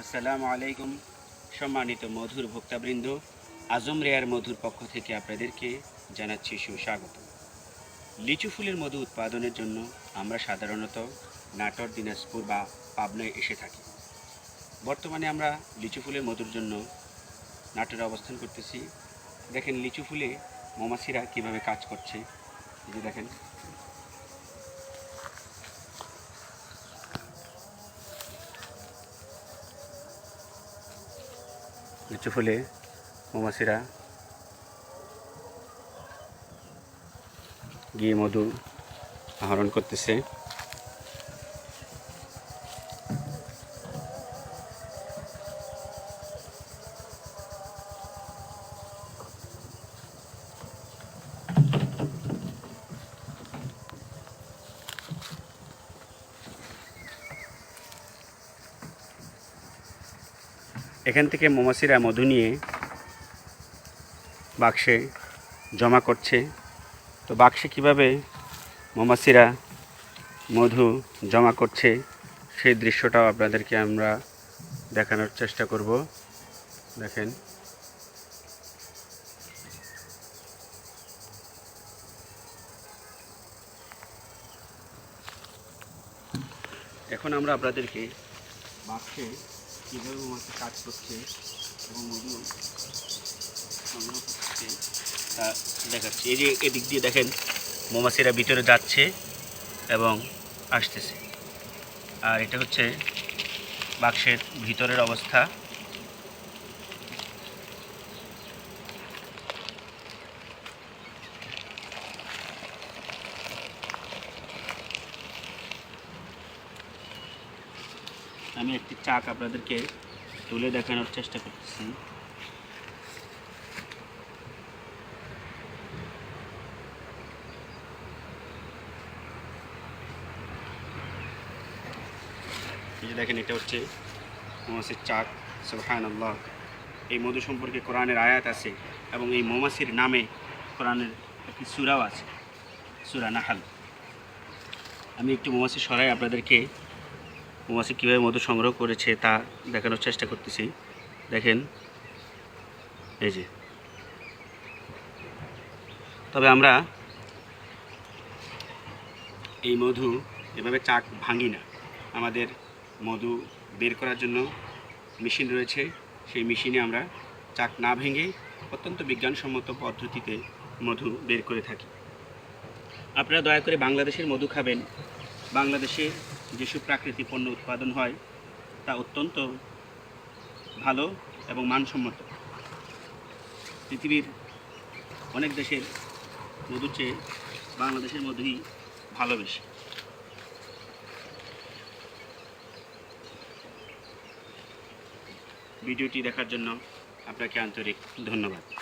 আসসালামু আলাইকুম, সম্মানিত মধুর ভোক্তাবৃন্দ। আজম রেয়ার মধুর পক্ষ থেকে আপনাদেরকে জানাচ্ছি সুস্বাগত। লিচু ফুলের মধু উৎপাদনের জন্য আমরা সাধারণত নাটোর, দিনাজপুর বা পাবনায় এসে থাকি। বর্তমানে আমরা লিচু ফুলের মধুর জন্য নাটোরে অবস্থান করতেছি। দেখেন, লিচু ফুলে মৌমাছিরা কীভাবে কাজ করছে। যে দেখেন লিচু ফুলে মৌমাছিরা। গিয়ে মধু আহরণ করতেছে। এখান থেকে মৌমাছিরা মধু নিয়ে বাক্সে জমা করছে। তো বাক্সে কীভাবে মৌমাছিরা মধু জমা করছে, সেই দৃশ্যটাও আপনাদেরকে আমরা দেখানোর চেষ্টা করব। দেখেন। এখন আমরা আপনাদেরকে বাক্সে কীভাবে মৌমাছি কাজ করছে এবং মধু সংগ্রহ দেখাচ্ছি, এই যে এদিক দিয়ে দেখেন, মৌমাছিরা ভিতরে যাচ্ছে এবং আসতেছে। আর এটা হচ্ছে বাক্সের ভিতরের অবস্থা। আমি একটি চাক আপনাদেরকে তুলে দেখানোর চেষ্টা করতেছি। দেখেন, এটা হচ্ছে মৌমাছির চাক। সুবহান আল্লাহ এই মধু সম্পর্কে কোরআনের আয়াত আছে এবং এই মৌমাছির নামে কোরআনের একটি সুরাও আছে, সুরা নাহাল। আমি একটু মৌমাছি সরাই আপনাদেরকে মৌমাছি কীভাবে মধু সংগ্রহ করেছে তা দেখানোর চেষ্টা করতেছি। দেখেন, এই যে। তবে আমরা এই মধু এভাবে চাক ভাঙি না। আমাদের মধু বের করার জন্য মেশিন রয়েছে। সেই মেশিনে আমরা চাক না ভেঙে অত্যন্ত বিজ্ঞানসম্মত পদ্ধতিতে মধু বের করে থাকি। আপনারা দয়া করে বাংলাদেশের মধু খাবেন। বাংলাদেশে যেসব প্রাকৃতিক পণ্য উৎপাদন হয়, তা অত্যন্ত ভালো এবং মানসম্মত। পৃথিবীর অনেক দেশের মধুর চেয়ে বাংলাদেশের মধুই ভালো বেশি। ভিডিওটি দেখার জন্য আপনাকে আন্তরিক ধন্যবাদ।